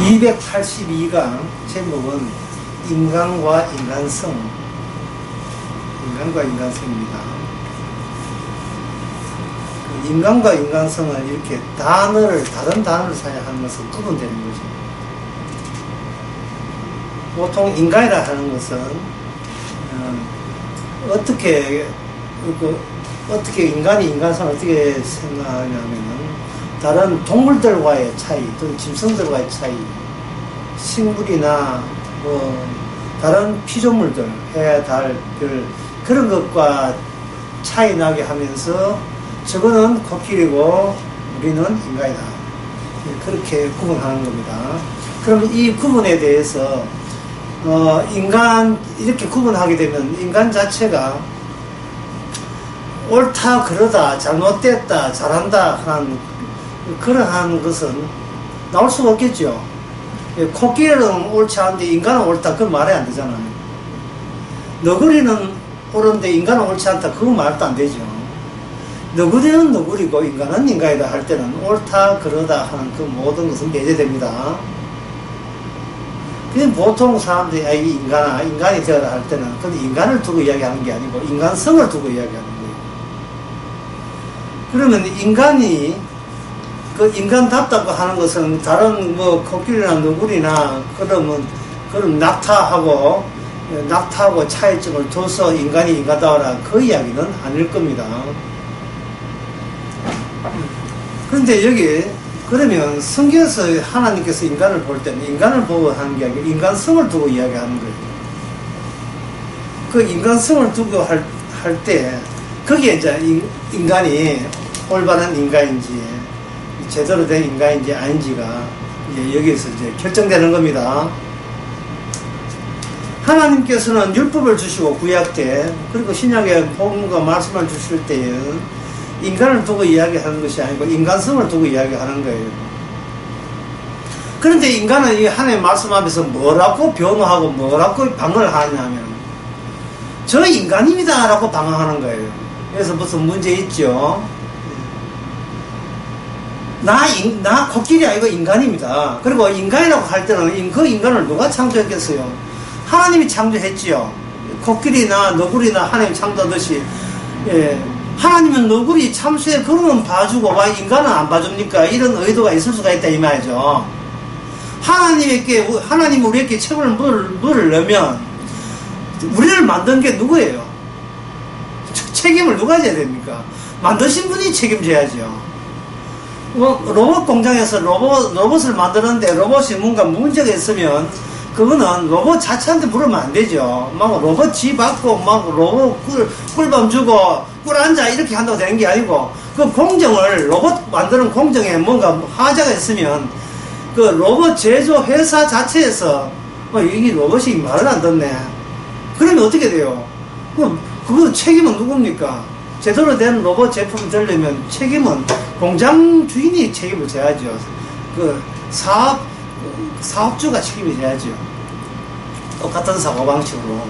282강 제목은 인간과 인간성 인간과 인간성입니다. 그 인간과 인간성을 이렇게 단어를 다른 단어를 사용하는 것은 구분되는 거죠. 보통 인간이라 하는 것은 어, 떻게 그, 어떻게 인간이 인간성을 어떻게 생각하냐면은 다른 동물들과의 차이, 또는 짐승들과의 차이, 식물이나 뭐 다른 피조물들, 해, 달, 별 그런 것과 차이 나게 하면서 저거는 코끼리고 우리는 인간이다. 그렇게 구분하는 겁니다. 그럼 이 구분에 대해서 어, 인간 이렇게 구분하게 되면 인간 자체가 옳다 그러다 잘못됐다 잘한다 한 그러한 것은 나올 수가 없겠죠. 예, 코끼리는 옳지 않은데 인간은 옳다 그건 말이 안 되잖아요. 너구리는 옳은데 인간은 옳지 않다 그건 말도 안 되죠. 너구리는 너구리고 인간은 인간이다 할 때는 옳다 그러다 하는 그 모든 것은 배제됩니다. 보통 사람들이 아, 이 인간아 인간이 되어라 할 때는 근데 인간을 두고 이야기하는 게 아니고 인간성을 두고 이야기하는 거예요. 그러면 인간이 그 인간답다고 하는 것은 다른 뭐 코끼리나 너구리나 그러면 그런 낙타하고 낙타하고 차이점을 둬서 인간이 인간다워라 그 이야기는 아닐 겁니다. 그런데 여기 그러면 성경에서 하나님께서 인간을 볼 때는 인간을 보고 하는 게 아니고 인간성을 두고 이야기하는 거예요. 그 인간성을 두고 할, 할 때, 거기에 이제 인, 인간이 올바른 인간인지, 제대로 된 인간인지 아닌지가 이제 여기에서 이제 결정되는 겁니다. 하나님께서는 율법을 주시고 구약 때, 그리고 신약의 복음과 말씀을 주실 때에 인간을 두고 이야기하는 것이 아니고 인간성을 두고 이야기하는 거예요. 그런데 인간은 이 하나님의 말씀 앞에서 뭐라고 변호하고 뭐라고 방어를 하냐면 저 인간입니다 라고 방어하는 거예요. 그래서 무슨 문제 있죠? 나, 인, 나 코끼리 아니고 인간입니다. 그리고 인간이라고 할 때는 그 인간을 누가 창조했겠어요? 하나님이 창조했지요. 코끼리나 너구리나 하나님 창조하듯이 예, 하나님은 너구리 참수에 그러면 봐주고 와 인간은 안 봐줍니까? 이런 의도가 있을 수가 있다 이 말이죠. 하나님에게 하나님 우리에게 책을 넣으면 우리를 만든 게 누구예요? 책임을 누가 져야 됩니까? 만드신 분이 책임져야죠. 뭐 로봇 공장에서 로봇 로봇을 만드는데 로봇이 뭔가 문제가 있으면 그거는 로봇 자체한테 물으면 안 되죠. 막 로봇 지 받고 막 로봇 꿀 꿀밤 주고 꿀 앉아 이렇게 한다고 되는 게 아니고 그 공정을 로봇 만드는 공정에 뭔가 하자가 있으면 그 로봇 제조 회사 자체에서 어, 이게 로봇이 말을 안 듣네. 그러면 어떻게 돼요? 그 그거 책임은 누굽니까? 제대로 된 로봇 제품을 들려면 책임은 공장 주인이 책임을 져야죠. 그 사업 사업주가 책임을 져야죠. 똑같은 사고 방식으로.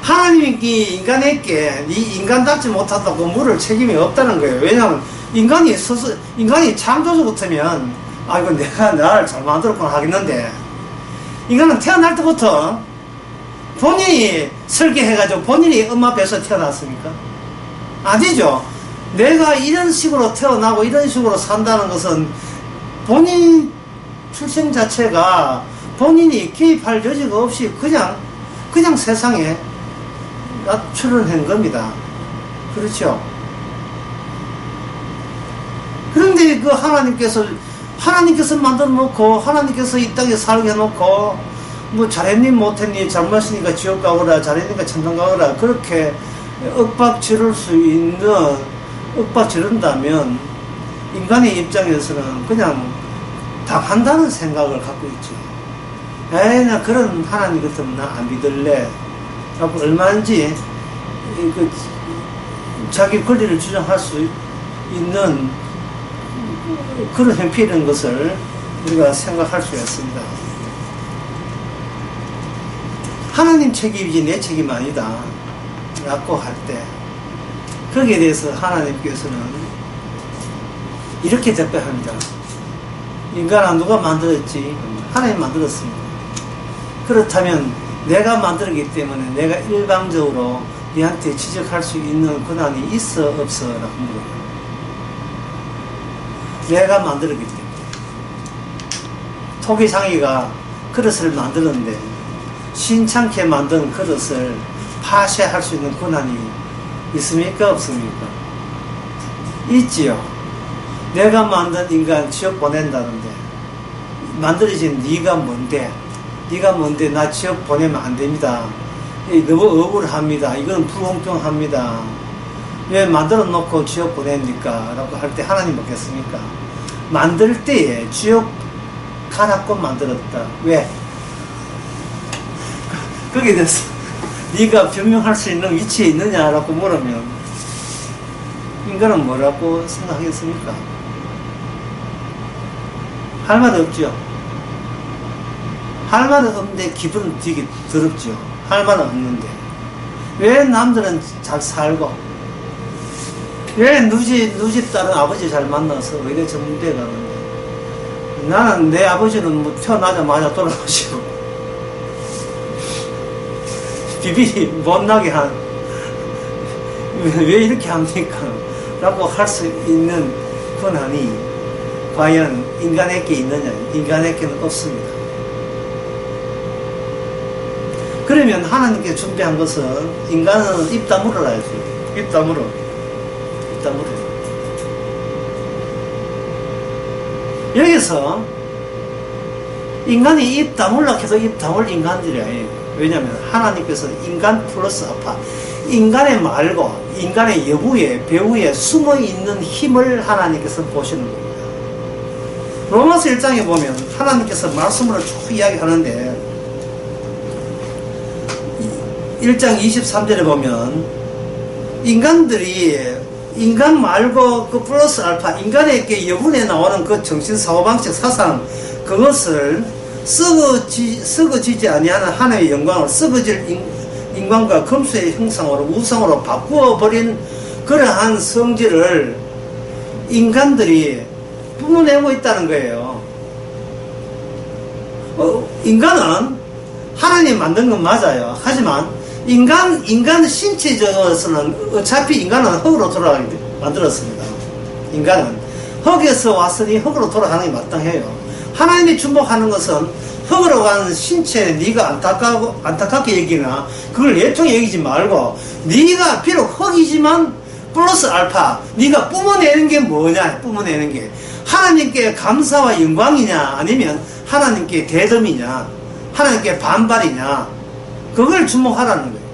하나님이 인간에게 네 인간답지 못한다고 물을 책임이 없다는 거예요. 왜냐하면 인간이 스스 인간이 창조주부터면 아 이거 내가 나를 잘 만들었구나 하겠는데 인간은 태어날 때부터 본인이 설계해가지고 본인이 엄마 뱃에서 태어났습니까? 아니죠. 내가 이런 식으로 태어나고 이런 식으로 산다는 것은 본인 출생 자체가 본인이 개입할 여지가 없이 그냥 그냥 세상에 출현한 겁니다. 그렇죠? 그런데 그 하나님께서 하나님께서 만들어 놓고 하나님께서 이 땅에 살게 해놓고 뭐 잘했니 못했니 잘못했으니까 지옥 가거라 잘했으니까 천당 가거라 그렇게 윽박 지를 수 있는 윽박 지른다면 인간의 입장에서는 그냥 당한다는 생각을 갖고 있죠. 에이 나 그런 하나님 같으면 나 안 믿을래 하고 얼마든지 그 자기 권리를 주장할 수 있는 그런 형편인 것을 우리가 생각할 수 있습니다. 하나님 책임이지 내 책임 아니다. 라고 할 때, 거기에 대해서 하나님께서는 이렇게 대표합니다. 인간은 누가 만들었지? 하나님 만들었습니다. 그렇다면 내가 만들었기 때문에 내가 일방적으로 네한테 지적할 수 있는 권한이 있어 없어? 라고 물어요. 내가 만들었기 때문에. 토기상이가 그릇을 만들었는데 신창케 만든 그릇을 파쇄할 수 있는 권한이 있습니까? 없습니까? 있지요. 내가 만든 인간 지옥 보낸다는데 만들어진 네가 뭔데? 네가 뭔데 나 지옥 보내면 안 됩니다. 이 너무 억울합니다. 이건 불공평합니다. 왜 만들어 놓고 지옥 보냅니까? 라고 할 때 하나님 먹겠습니까? 만들 때에 지옥 가라고 만들었다. 왜? 거기에 대해서 네가 변명할 수 있는 위치에 있느냐라고 물으면 인간은 뭐라고 생각하겠습니까? 할 말 없죠. 할 말은 없는데 기분은 되게 더럽죠. 할 말은 없는데. 왜 남들은 잘 살고, 왜 누지, 누지 딸은 아버지 잘 만나서 의대 전문대 가는데, 나는 내 아버지는 뭐 태어나자마자 돌아가시고, 비비 못나게 한, 왜 이렇게 합니까? 라고 할 수 있는 권한이 과연 인간에게 있느냐? 인간에게는 없습니다. 그러면 하나님께 준비한 것은 인간은 입 다물어야지. 입 다물어. 입 다물어. 여기서 인간이 입 다물라 해도 입 다물 인간들이 아니에요. 왜냐하면 하나님께서 인간 플러스 아파 인간의 말고 인간의 여부에 배후에 숨어 있는 힘을 하나님께서 보시는 겁니다. 로마서 1장에 보면 하나님께서 말씀으로 쭉 이야기하는데 1장 23절에 보면 인간들이 인간 말고 그 플러스 알파 인간에게 여분에 나오는 그 정신 사고방식 사상 그것을 썩어지, 썩어지지 아니하는 하나님의 영광을 썩어질 인, 인간과 금수의 형상으로 우상으로 바꾸어 버린 그러한 성질을 인간들이 뿜어내고 있다는 거예요. 어, 인간은 하나님 만든 건 맞아요. 하지만 인간 인간 신체적으로서는 어차피 인간은 흙으로 돌아가게 만들었습니다. 인간은 흙에서 왔으니 흙으로 돌아가는 게 마땅해요. 하나님이 주목하는 것은 흙으로 가는 신체 네가 안타까고 안타깝게 여기나 그걸 예통에 여기지 말고 네가 비록 흙이지만 플러스 알파 네가 뿜어내는 게 뭐냐 뿜어내는 게 하나님께 감사와 영광이냐 아니면 하나님께 대덤이냐 하나님께 반발이냐 그걸 주목하라는 거예요.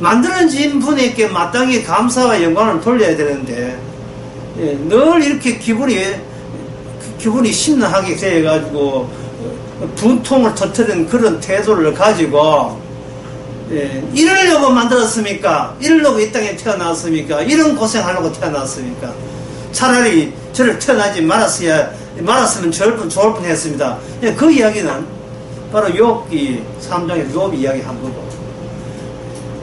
만들어진 분에게 마땅히 감사와 영광을 돌려야 되는데 예, 늘 이렇게 기분이 기분이 심란하게 돼가지고 분통을 터뜨리는 그런 태도를 가지고 예, 이러려고 만들었습니까? 이러려고 이 땅에 태어났습니까? 이런 고생하려고 태어났습니까? 차라리 저를 태어나지 말았어야 말았으면 좋을 뻔 좋을 뻔했습니다. 예, 그 이야기는 바로 욥기 3장의 욥 이야기 한 거고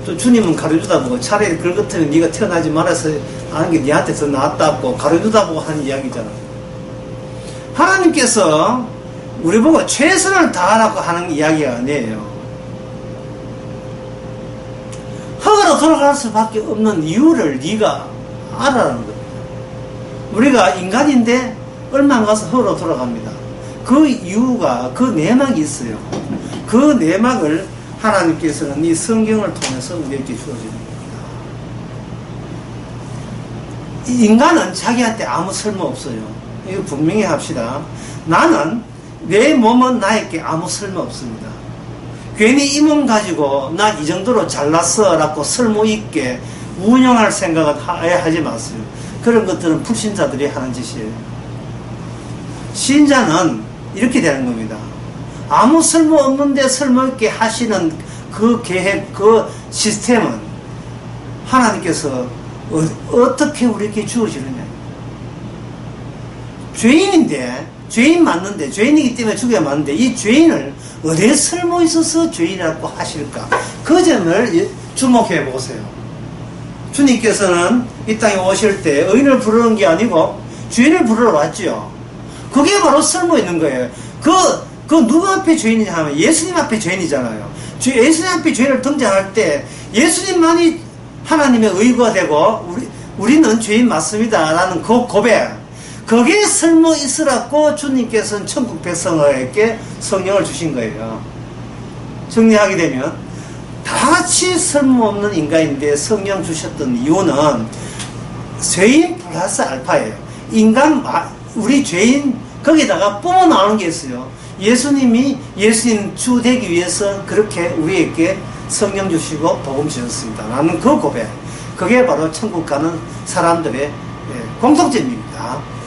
또 주님은 가르주다 보고 차라리 그 같으면 네가 태어나지 말아서 하는 게 네한테 더 낫다고 가르주다 보고 하는 이야기잖아. 하나님께서 우리 보고 최선을 다하라고 하는 이야기가 아니에요. 흙으로 돌아갈 수밖에 없는 이유를 네가 알아라는 겁니다. 우리가 인간인데 얼마 안 가서 흙으로 돌아갑니다. 그 이유가 그 내막이 있어요. 그 내막을 하나님께서는 이 성경을 통해서 우리에게. 이 인간은 자기한테 아무 쓸모 없어요. 이거 분명히 합시다. 나는 내 몸은 나에게 아무 쓸모 없습니다. 괜히 이 몸 가지고 나 이 정도로 잘났어 라고 쓸모 있게 운영할 생각은 아예 하지 마세요. 그런 것들은 불신자들이 하는 짓이에요. 신자는 이렇게 되는 겁니다. 아무 쓸모 없는데 쓸모 있게 하시는 그 계획, 그 시스템은 하나님께서 어, 떻게 우리에게 주어지느냐. 죄인인데, 죄인 맞는데, 죄인이기 때문에 죽여야 맞는데, 이 죄인을 어디에 쓸모 있어서 죄인이라고 하실까? 그 점을 주목해 보세요. 주님께서는 이 땅에 오실 때 의인을 부르는 게 아니고 죄인을 부르러 왔죠. 그게 바로 쓸모 있는 거예요. 그, 그 누구 앞에 죄인이냐 하면 예수님 앞에 죄인이잖아요. 주- 예수님 앞에 죄인을 등장할 때 예수님만이 하나님의 의가 되고 우리, 우리는 죄인 맞습니다. 라는 그 고백. 거기에 쓸모 있으라고 주님께서는 천국 백성에게 성령을 주신 거예요. 정리하게 되면 다 같이 쓸모없는 인간인데 성령 주셨던 이유는 죄인 플러스 알파예요. 인간, 마- 우리 죄인, 거기다가 뿜어 나오는 게 있어요. 예수님이 예수님 주 되기 위해서 그렇게 우리에게 성령 주시고 복음 주셨습니다. 라는 그 고백. 그게 바로 천국 가는 사람들의 예, 공통점입니다.